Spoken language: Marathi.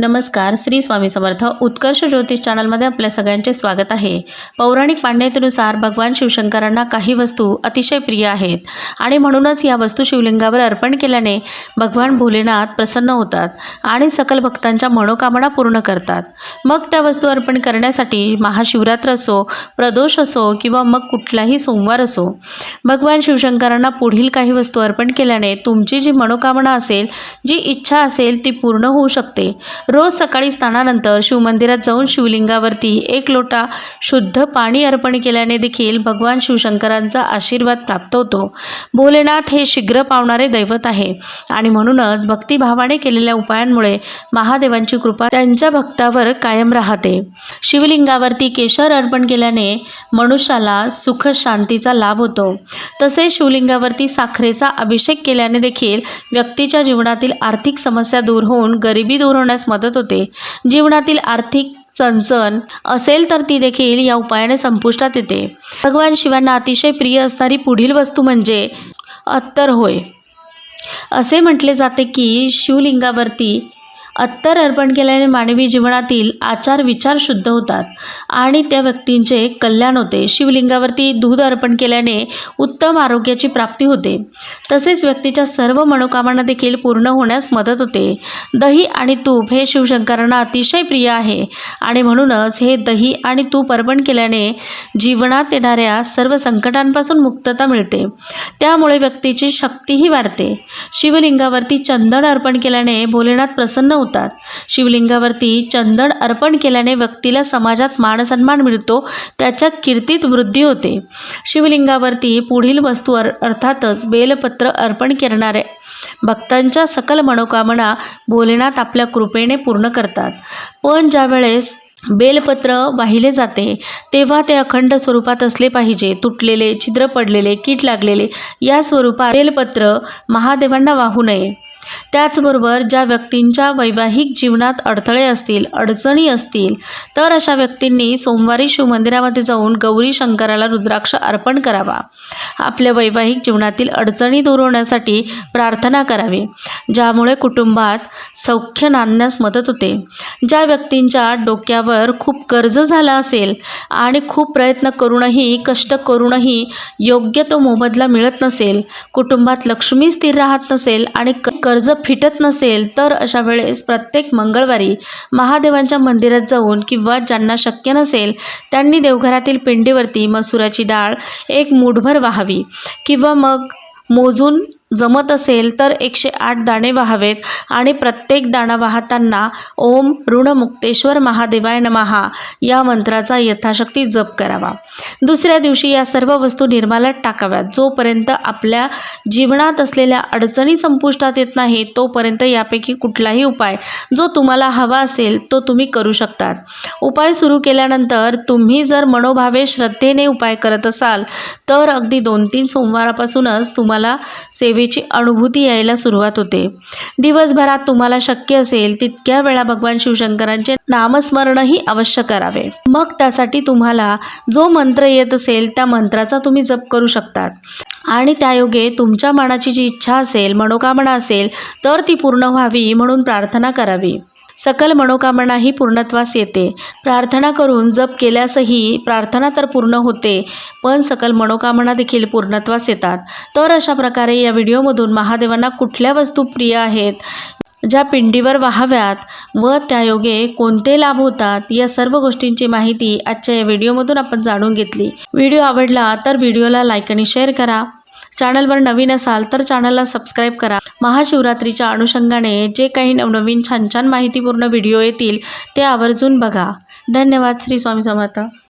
नमस्कार श्री स्वामी समर्थ. उत्कर्ष ज्योतिष चॅनलमध्ये आपल्या सगळ्यांचे स्वागत आहे. पौराणिक मान्यतेनुसार भगवान शिवशंकरांना काही वस्तू अतिशय प्रिय आहेत आणि म्हणूनच या वस्तू शिवलिंगावर अर्पण केल्याने भगवान भोलेनाथ प्रसन्न होतात आणि सकल भक्तांच्या मनोकामना पूर्ण करतात. मग त्या वस्तू अर्पण करण्यासाठी महाशिवरात्र असो प्रदोष असो किंवा मग कुठलाही सोमवार असो भगवान शिवशंकरांना पुढील काही वस्तू अर्पण केल्याने तुमची जी मनोकामना असेल जी इच्छा असेल ती पूर्ण होऊ शकते. रोज सकाळी स्नानानंतर शिवमंदिरात जाऊन शिवलिंगावरती एक लोटा शुद्ध पाणी अर्पण केल्याने देखील भगवान शिवशंकरांचा आशीर्वाद प्राप्त होतो. भोलेनाथ हे शीघ्र पावणारे दैवत आहे आणि म्हणूनच भक्तिभावाने केलेल्या उपायांमुळे महादेवांची कृपा त्यांच्या भक्तावर कायम राहते. शिवलिंगावरती केशर अर्पण केल्याने मनुष्याला सुख शांतीचा लाभ होतो. तसेच शिवलिंगावरती साखरेचा अभिषेक केल्याने देखील व्यक्तीच्या जीवनातील आर्थिक समस्या दूर होऊन गरिबी दूर होण्यास मदत होते. जीवनातील आर्थिक चणचण असेल तर ती देखील या उपायाने संपुष्टात येते. भगवान शिवांना अतिशय प्रिय असणारी पुढील वस्तू म्हणजे अत्तर होय. असे म्हटले जाते की शिवलिंगावरती अत्तर अर्पण केल्याने मानवी जीवनातील आचार विचार शुद्ध होतात. आणि त्या व्यक्तींचे कल्याण होते. शिवलिंगावरती दूध अर्पण केल्याने उत्तम आरोग्याची प्राप्ती होते. तसेच व्यक्तीच्या सर्व मनोकामना देखील पूर्ण होण्यास मदत होते. दही आणि तूप हे शिवशंकरांना अतिशय प्रिय आहे. आणि म्हणूनच हे दही आणि तूप अर्पण केल्याने जीवनात येणाऱ्या सर्व संकटांपासून मुक्तता मिळते. त्यामुळे व्यक्तीची शक्तीही वाढते. शिवलिंगावरती चंदन अर्पण केल्याने भोलेनाथ प्रसन्न होते. होतात. शिवलिंगावरती चंदन अर्पण केल्याने व्यक्तीला समाजात मानसन्मान मिळतो त्याच्या कीर्तीत वृद्धी होते. शिवलिंगावरती पुढील वस्तू अर अर्थातच बेलपत्र अर्पण करणारे भक्तांच्या सकल मनोकामना भोलेनाथ आपल्या कृपेने पूर्ण करतात. पण ज्यावेळेस बेलपत्र वाहिले जाते तेव्हा ते अखंड स्वरूपात असले पाहिजे. तुटलेले छिद्र पडलेले कीट लागलेले या स्वरूपात बेलपत्र महादेवांना वाहू नये. त्याचबरोबर ज्या व्यक्तींच्या वैवाहिक जीवनात अडथळे असतील अडचणी असतील तर अशा व्यक्तींनी सोमवारी शिवमंदिरामध्ये जाऊन गौरी शंकराला रुद्राक्ष अर्पण करावा. आपल्या वैवाहिक जीवनातील अडचणी दूर होण्यासाठी प्रार्थना करावी ज्यामुळे कुटुंबात सौख्य नांदण्यास मदत होते. ज्या व्यक्तींच्या डोक्यावर खूप कर्ज झाला असेल आणि खूप प्रयत्न करूनही कष्ट करूनही योग्य तो मोबदला मिळत नसेल कुटुंबात लक्ष्मी स्थिर राहत नसेल आणि क कर्ज फिटत नसेल तर अशा वेळेस प्रत्येक मंगळवारी महादेवांच्या मंदिरात जाऊन किंवा ज्यांना शक्य नसेल त्यांनी देवघरातील पिंडीवरती मसुराची डाळ एक मूठभर वाहावी. किंवा मग मोजून जमत असेल तर एकशे आठ दाणे वाहावेत आणि प्रत्येक दाणा वाहताना ओम ऋणमुक्तेश्वर महादेवाय नमहा या मंत्राचा यथाशक्ती जप करावा. दुसऱ्या दिवशी या सर्व वस्तू निर्माल्यात टाकाव्यात. जोपर्यंत आपल्या जीवनात असलेल्या अडचणी संपुष्टात येत नाही तोपर्यंत यापैकी कुठलाही उपाय जो तुम्हाला हवा असेल तो तुम्ही करू शकतात. उपाय सुरू केल्यानंतर तुम्ही जर मनोभावे श्रद्धेने उपाय करत असाल तर अगदी दोन तीन सोमवारापासूनच तुम्हाला सेवे सेवेची अनुभूती यायला सुरुवात होते. दिवसभरात तुम्हाला शक्य असेल तितक्या वेळा भगवान शिवशंकरांचे नामस्मरणही अवश्य करावे. मग त्यासाठी तुम्हाला जो मंत्र येत असेल त्या मंत्राचा तुम्ही जप करू शकतात. आणि त्यायोगे तुमच्या मनाची जी इच्छा असेल मनोकामना असेल तर ती पूर्ण व्हावी म्हणून प्रार्थना करावी. सकल मनोकामनाही पूर्णत्वास येते. प्रार्थना करून जप केल्यासही प्रार्थना तर पूर्ण होते पण सकल मनोकामना देखील पूर्णत्वास येतात. तर अशा प्रकारे या व्हिडिओमधून महादेवांना कुठल्या वस्तू प्रिय आहेत ज्या पिंडीवर वाहाव्यात व त्यायोगे कोणते लाभ होतात या सर्व गोष्टींची माहिती आजच्या या व्हिडिओमधून आपण जाणून घेतली. व्हिडिओ आवडला तर व्हिडिओला लाईक आणि शेअर करा. चॅनलवर नवीन असाल तर चॅनलला सबस्क्राईब करा. महाशिवरात्रीच्या अनुषंगाने जे काही नवनवीन छान छान माहितीपूर्ण व्हिडिओ येतील ते आवर्जून बघा. धन्यवाद. श्री स्वामी समर्थ.